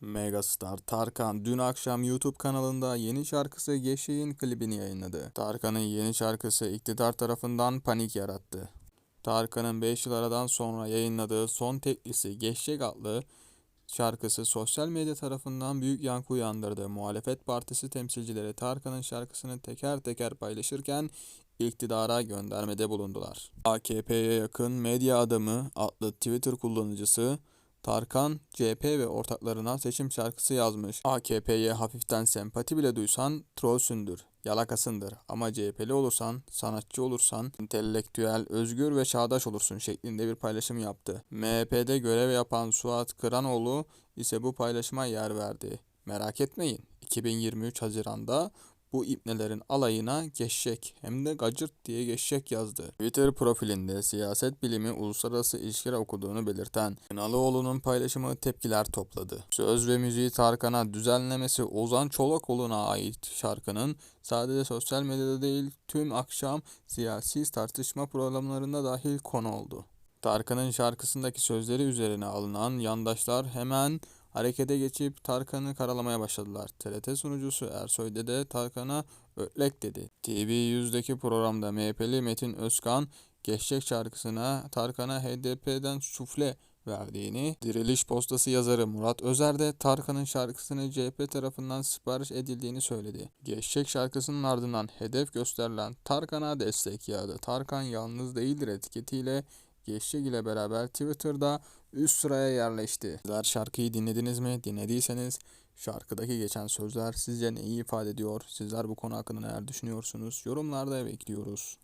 Megastar Tarkan dün akşam YouTube kanalında yeni şarkısı Geçşek'in klibini yayınladı. Tarkan'ın yeni şarkısı iktidar tarafından panik yarattı. Tarkan'ın 5 yıl aradan sonra yayınladığı son teklisi Geçşek adlı şarkısı sosyal medya tarafından büyük yankı uyandırdı. Muhalefet partisi temsilcileri Tarkan'ın şarkısını teker teker paylaşırken iktidara göndermede bulundular. AKP'ye yakın medya adamı adlı Twitter kullanıcısı Tarkan, CHP ve ortaklarına seçim şarkısı yazmış. AKP'ye hafiften sempati bile duysan trollsündür, yalakasındır ama CHP'li olursan, sanatçı olursan, entelektüel, özgür ve çağdaş olursun şeklinde bir paylaşım yaptı. MHP'de görev yapan Suat Kıranoğlu ise bu paylaşıma yer verdi. Merak etmeyin, 2023 Haziran'da bu ipnelerin alayına geçecek hem de gacırt diye geçecek yazdı. Twitter profilinde siyaset bilimi uluslararası ilişkiler okuduğunu belirten Kınalıoğlu'nun paylaşımı tepkiler topladı. Söz ve müziği Tarkan'a düzenlemesi Ozan Çolakoğlu'na ait şarkının sadece sosyal medyada değil tüm akşam siyasi tartışma programlarında dahil konu oldu. Tarkan'ın şarkısındaki sözleri üzerine alınan yandaşlar hemen harekete geçip Tarkan'ı karalamaya başladılar. TRT sunucusu Ersoy Dede Tarkan'a ötlek dedi. TV100'deki programda MHP'li Metin Özkan Geçecek şarkısına Tarkan'a HDP'den sufle verdiğini, Diriliş Postası yazarı Murat Özer de Tarkan'ın şarkısını CHP tarafından sipariş edildiğini söyledi. Geçecek şarkısının ardından hedef gösterilen Tarkan'a destek yağdı. Tarkan yalnız değildir etiketiyle Geçecek ile beraber Twitter'da üst sıraya yerleşti. Sizler şarkıyı dinlediniz mi? Dinlediyseniz şarkıdaki geçen sözler sizce neyi ifade ediyor? Sizler bu konu hakkında neler düşünüyorsunuz? Yorumlarda bekliyoruz.